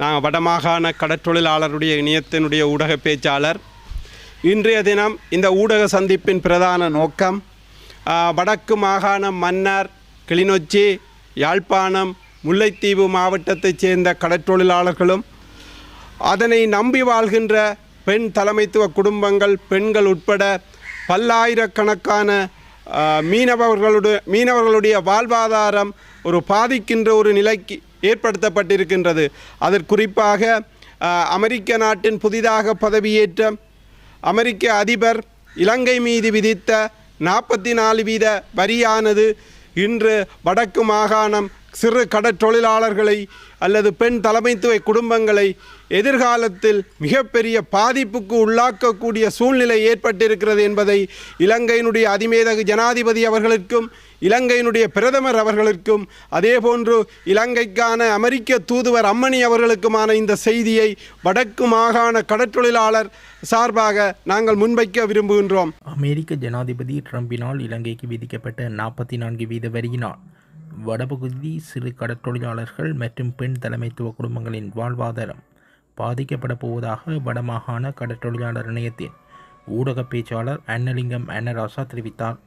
நான் வடமாகாண கடற்றொழிலாளருடைய இணையத்தினுடைய ஊடக பேச்சாளர். இன்றைய தினம் இந்த ஊடக சந்திப்பின் பிரதான நோக்கம் வடக்கு மாகாணம் மன்னார் கிளிநொச்சி யாழ்ப்பாணம் முல்லைத்தீவு மாவட்டத்தைச் சேர்ந்த கடற்றொழிலாளர்களும் அதனை நம்பி வாழ்கின்ற பெண் தலைமைத்துவ குடும்பங்கள் பெண்கள் உட்பட பல்லாயிரக்கணக்கான மீனவர்களுடைய மீனவர்களுடைய வாழ்வாதாரம் ஒரு பாதிக்கின்ற ஒரு நிலைக்கு ஏற்படுத்தப்பட்டிருக்கின்றது. அதற்குறிப்பாக குறிப்பாக அமெரிக்க நாட்டின் புதிதாக பதவியேற்ற அமெரிக்க அதிபர் இலங்கை மீது விதித்த நாற்பத்தி நாலு வீத வரியானது இன்று வடக்கு மாகாணம் சிறு கடற்றொழிலாளர்களை அல்லது பெண் தலைமைத்துவ குடும்பங்களை எதிர்காலத்தில் மிகப்பெரிய பாதிப்புக்கு உள்ளாக்கக்கூடிய சூழ்நிலை ஏற்பட்டிருக்கிறது என்பதை இலங்கையினுடைய அதிமேதகு ஜனாதிபதி அவர்களுக்கும் இலங்கையினுடைய பிரதமர் அவர்களுக்கும் அதேபோன்று இலங்கைக்கான அமெரிக்க தூதுவர் அம்மணி அவர்களுக்குமான இந்த செய்தியை வடக்கு மாகாண கடற்றொழிலாளர் சார்பாக நாங்கள் முன்வைக்க விரும்புகின்றோம். அமெரிக்க ஜனாதிபதி ட்ரம்பினால் இலங்கைக்கு விதிக்கப்பட்ட நாற்பத்தி நான்கு வீத வரியினால் வடபகுதி சிறு கடற்றொழிலாளர்கள் மற்றும் பெண் தலைமைத்துவ குடும்பங்களின் வாழ்வாதாரம் பாதிக்கப்பட போவதாக வடமாகாண கடற்றொழிலாளர் இணையத்தின் ஊடக பேச்சாளர் அன்னலிங்கம் அன்னராசா தெரிவித்தார்.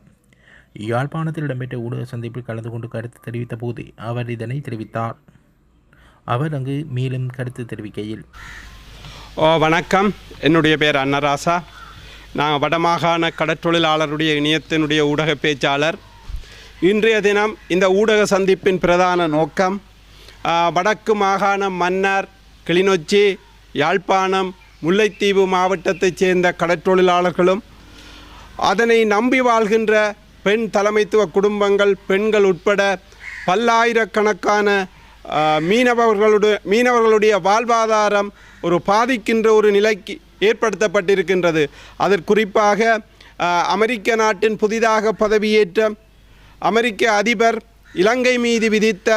யாழ்ப்பாணத்தில் இடம்பெற்ற ஊடக சந்திப்பில் கலந்து கொண்டு கருத்து தெரிவித்த போது அவர் இதனை தெரிவித்தார். அவர் அங்கு மேலும் கருத்து தெரிவிக்கையில் ஓ வணக்கம். என்னுடைய பேர் அன்னராசா. நான் வடமாகாண கடற்றொழிலாளருடைய இணையத்தினுடைய ஊடக பேச்சாளர் இன்றைய தினம் இந்த ஊடக சந்திப்பின் பிரதான நோக்கம் வடக்கு மாகாணம் மன்னார் கிளிநொச்சி யாழ்ப்பாணம் முல்லைத்தீவு மாவட்டத்தைச் சேர்ந்த கடற்றொழிலாளர்களும் அதனை நம்பி வாழ்கின்ற பெண் தலைமைத்துவ குடும்பங்கள் பெண்கள் உட்பட பல்லாயிரக்கணக்கான மீனவர்களுடைய மீனவர்களுடைய வாழ்வாதாரம் ஒரு பாதிக்கின்ற ஒரு நிலைக்கு ஏற்படுத்தப்பட்டிருக்கின்றது. அதற்குறிப்பாக அமெரிக்க நாட்டின் புதிதாக பதவியேற்ற அமெரிக்க அதிபர் இலங்கை மீது விதித்த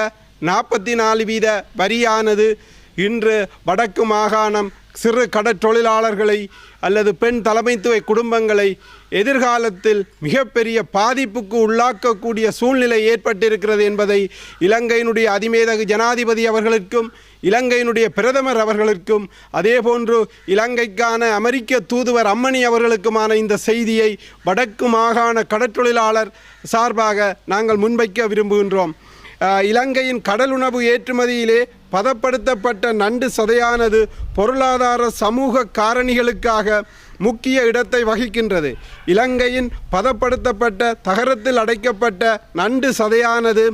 நாற்பத்தி நாலு வீத வரியானது இன்று வடக்கு மாகாணம் சிறு கடற்றொழிலாளர்களை அல்லது பெண் தலைமைத்துவ குடும்பங்களை எதிர்காலத்தில் மிகப்பெரிய பாதிப்புக்கு உள்ளாக்கக்கூடிய சூழ்நிலை ஏற்பட்டிருக்கிறது என்பதை இலங்கையினுடைய அதிமேதகு ஜனாதிபதி அவர்களுக்கும் இலங்கையினுடைய பிரதமர் அவர்களுக்கும் அதேபோன்று இலங்கைக்கான அமெரிக்க தூதுவர் அம்மணி அவர்களுக்குமான இந்த செய்தியை வடக்கு மாகாண கடற்றொழிலாளர் சார்பாக நாங்கள் முன்வைக்க விரும்புகின்றோம். இலங்கையின் இலங்கையின் கடலுணவு ஏற்றுமதியிலே பதப்படுத்தப்பட்ட நண்டு சதையானது பொருளாதார சமூக காரணிகளுக்காக முக்கிய இடத்தை வகிக்கின்றது. இலங்கையின் பதப்படுத்தப்பட்ட தகரத்தில் அடைக்கப்பட்ட நண்டு சதையானது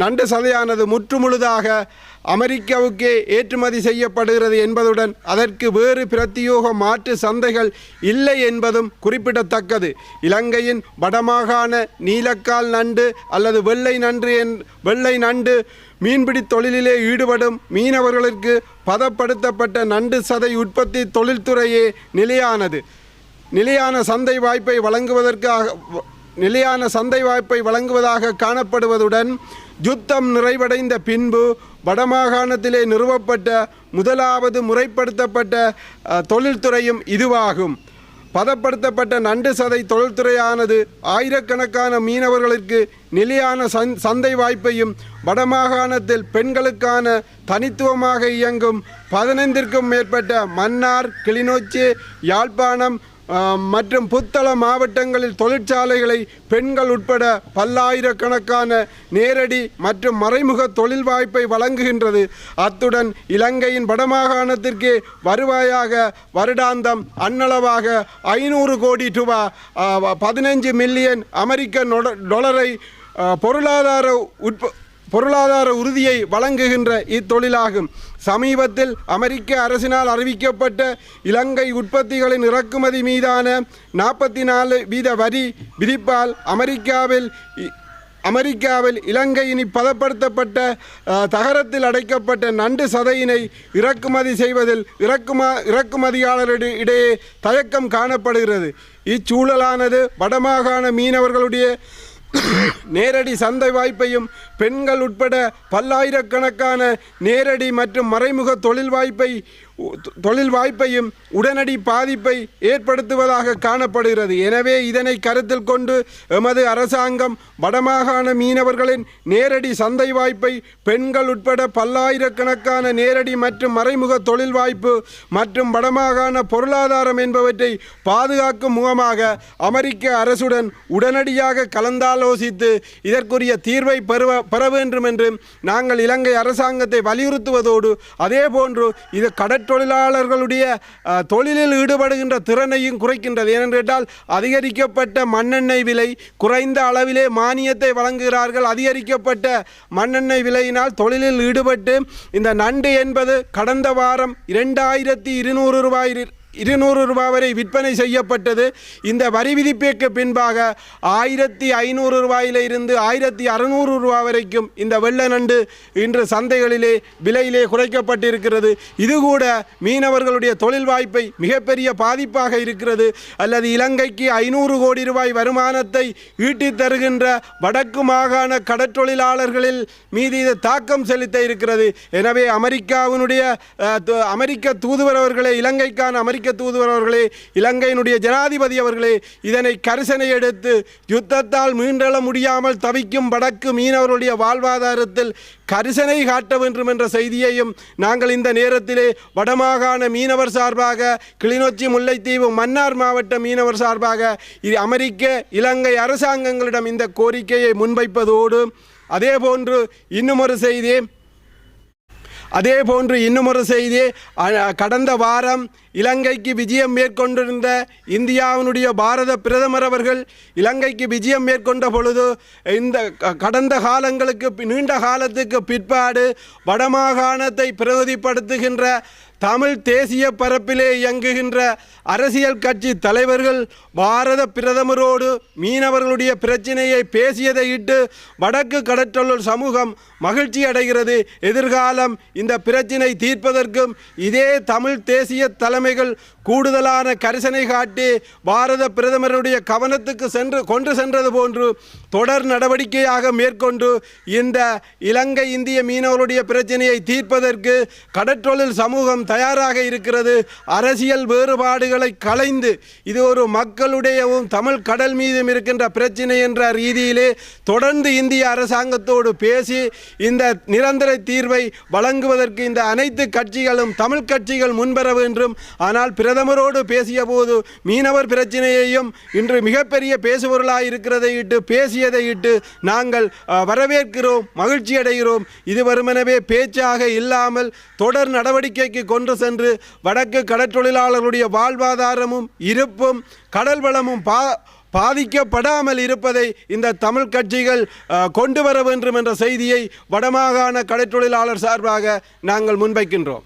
நண்டு சதையானது முற்றுமுழுதாக அமெரிக்காவுக்கே ஏற்றுமதி செய்யப்படுகிறது என்பதுடன் அதற்கு வேறு பிரத்தியோக மாற்று சந்தைகள் இல்லை என்பதும் குறிப்பிடத்தக்கது. இலங்கையின் வடமாகாண நீலக்கால் நண்டு அல்லது வெள்ளை நன்று என் வெள்ளை நண்டு மீன்பிடி தொழிலிலே ஈடுபடும் மீனவர்களுக்கு பதப்படுத்தப்பட்ட நண்டு சதை உற்பத்தி தொழில்துறையே நிலையானது. நிலையான சந்தை வாய்ப்பை வழங்குவதற்காக நிலையான சந்தை வாய்ப்பை வழங்குவதாக காணப்படுவதுடன் யுத்தம் நிறைவடைந்த பின்பு வடமாகாணத்திலே நிறுவப்பட்ட முதலாவது முறைப்படுத்தப்பட்ட தொழில்துறையும் இதுவாகும். பதப்படுத்தப்பட்ட நண்டு சதை தொழில்துறையானது ஆயிரக்கணக்கான மீனவர்களுக்கு நிலையான சந் சந்தை வாய்ப்பையும் வடமாகாணத்தில் பெண்களுக்கான தனித்துவமாக இயங்கும் பதினைந்திற்கும் மேற்பட்ட மன்னார் கிளிநொச்சி யாழ்ப்பாணம் மற்றும் புத்தள மாவட்டங்களில் தொழிற்சாலைகளை பெண்கள் உட்பட பல்லாயிரக்கணக்கான நேரடி மற்றும் மறைமுக தொழில் வாய்ப்பை வழங்குகின்றது. அத்துடன் இலங்கையின் வடமாகாணத்திற்கு வருவாயாக வருடாந்தம் அன்னளவாக ஐநூறு கோடி ரூபா பதினஞ்சு மில்லியன் அமெரிக்க டொலரை பொருளாதார உட்ப பொருளாதார உறுதியை வழங்குகின்ற இத்தொழிலாகும். சமீபத்தில் அமெரிக்க அரசினால் அறிவிக்கப்பட்ட இலங்கை உற்பத்திகளின் இறக்குமதி மீதான நாற்பத்தி நாலு வீத வரி விதிப்பால் அமெரிக்காவில் இ- அமெரிக்காவில் இலங்கையின் பதப்படுத்தப்பட்ட தகரத்தில் அடைக்கப்பட்ட நண்டு சதையினை இறக்குமதி செய்வதில் இறக்குமா இறக்குமதியாளரிடையே இடையே தயக்கம் காணப்படுகிறது. இச்சூழலானது வடமாகாண மீனவர்களுடைய நேரடி சந்தை வாய்ப்பையும் பெண்கள் உட்பட பல்லாயிரக்கணக்கான நேரடி மற்றும் மறைமுக தொழில் வாய்ப்பை தொழில் வாய்ப்பையும் உடனடி பாதிப்பை ஏற்படுத்துவதாக காணப்படுகிறது. எனவே இதனை கருத்தில் கொண்டு எமது அரசாங்கம் வடமாகாண மீனவர்களின் நேரடி சந்தை வாய்ப்பை பெண்கள் உட்பட பல்லாயிரக்கணக்கான நேரடி மற்றும் மறைமுக தொழில் வாய்ப்பு மற்றும் வடமாகாண பொருளாதாரம் என்பவற்றை பாதுகாக்கும் முகமாக அமெரிக்க அரசுடன் உடனடியாக கலந்தாலோசித்து இதற்குரிய தீர்வை பெறுவ பெற வேண்டும் என்று நாங்கள் இலங்கை அரசாங்கத்தை வலியுறுத்துவதோடு அதே போன்று இது கடற் தொழிலாளர்களுடைய தொழிலில் ஈடுபடுகின்ற திறனையும் குறைக்கின்றது. ஏனென்று கேட்டால் அதிகரிக்கப்பட்ட மண்ணெண்ணெய் விலை குறைந்த அளவிலே மானியத்தை வழங்குகிறார்கள். அதிகரிக்கப்பட்ட மண்ணெண்ணெய் விலையினால் தொழிலில் ஈடுபட்டு இந்த நண்டு என்பது கடந்த வாரம் இரண்டாயிரத்தி இருநூறு ரூபாய் இருநூறு ரூபாய் வரை விற்பனை செய்யப்பட்டது. இந்த வரி விதிப்பிற்கு பின்பாக ஆயிரத்தி ஐநூறு ரூபாயிலிருந்து ஆயிரத்தி அறுநூறு ரூபாய் வரைக்கும் இந்த வெள்ள நண்டு இன்று சந்தைகளிலே விலையிலே குறைக்கப்பட்டிருக்கிறது. இது கூட மீனவர்களுடைய தொழில் வாய்ப்பை மிகப்பெரிய பாதிப்பாக இருக்கிறது. அல்லது இலங்கைக்கு ஐநூறு கோடி ரூபாய் வருமானத்தை ஈட்டித் தருகின்ற வடக்கு மாகாண கடற்றொழிலாளர்களில் மீது இது தாக்கம் செலுத்த இருக்கிறது. எனவே அமெரிக்காவினுடைய அமெரிக்க தூதுவர் இலங்கைக்கான அமெரிக்க தூதுவர் அவர்களே இலங்கையினுடைய ஜனாதிபதி அவர்களே இதனை கரிசனை எடுத்து யுத்தத்தால் மீண்டெழ முடியாமல் தவிக்கும் வடக்கு மீனவர்களுடைய வாழ்வாதாரத்தில் கரிசனை காட்ட வேண்டும் என்ற செய்தியையும் நாங்கள் இந்த நேரத்திலே வடமாகாண மீனவர் சார்பாக கிளிநொச்சி முல்லைத்தீவு மன்னார் மாவட்ட மீனவர் சார்பாக இது அமெரிக்க இலங்கை அரசாங்கங்களிடம் இந்த கோரிக்கையை முன்வைப்பதோடு அதே போன்று இன்னும் ஒரு செய்தி அதே போன்று இன்னுமொரு செய்தி கடந்த வாரம் இலங்கைக்கு விஜயம் மேற்கொண்டிருந்த இந்தியாவினுடைய பாரத பிரதமர் அவர்கள் இலங்கைக்கு விஜயம் மேற்கொண்ட பொழுது இந்த க- கடந்த காலங்களுக்கு நீண்ட காலத்துக்கு பிற்பாடு வடமாகாணத்தை பிரதிப்படுத்துகின்ற தமிழ் தேசிய பரப்பிலே இயங்குகின்ற அரசியல் கட்சி தலைவர்கள் பாரத பிரதமரோடு மீனவர்களுடைய பிரச்சினையை பேசியதை இட்டு வடக்கு கடற்றொழில் சமூகம் மகிழ்ச்சி அடைகிறது. எதிர்காலம் இந்த பிரச்சினை தீர்ப்பதற்கும் இதே தமிழ் தேசிய தலைமைகள் கூடுதலான கரிசனை காட்டி பாரத பிரதமருடைய கவனத்துக்கு சென்று கொண்டு சென்றது போன்று தொடர் நடவடிக்கையாக மேற்கொண்டு இந்த இலங்கை இந்திய மீனவர்களுடைய பிரச்சனையை தீர்ப்பதற்கு கடற்றொழில் சமூகம் தயாராக இருக்கிறது. அரசியல் வேறுபாடுகளை களைந்து இது ஒரு மக்களுடையவும் தமிழ் கடல் மீதும் இருக்கின்ற பிரச்சனை என்ற ரீதியிலே தொடர்ந்து இந்திய அரசாங்கத்தோடு பேசி இந்த நிரந்தர தீர்வை வழங்குவதற்கு இந்த அனைத்து கட்சிகளும் தமிழ் கட்சிகள் முன்வர வேண்டும். ஆனால் பிரதமரோடு பேசிய போது மீனவர் பிரச்சனையையும் இன்று மிகப்பெரிய பேசுபொருளாக இருக்கிறதை இட்டு பேசியதை இட்டு நாங்கள் வரவேற்கிறோம் மகிழ்ச்சி அடைகிறோம் இது வருமெனவே பேச்சாக இல்லாமல் தொடர் நடவடிக்கைக்கு கொண்டு சென்று வடக்கு கடற்றொழிலாளர்களுடைய வாழ்வாதாரமும் இருப்பும் கடல் வளமும் பா பாதிக்கப்படாமல் இருப்பதை இந்த தமிழ் கட்சிகள் கொண்டு வர வேண்டும் என்ற செய்தியை வடமாகாண கடற்றொழிலாளர் சார்பாக நாங்கள் முன்வைக்கின்றோம்.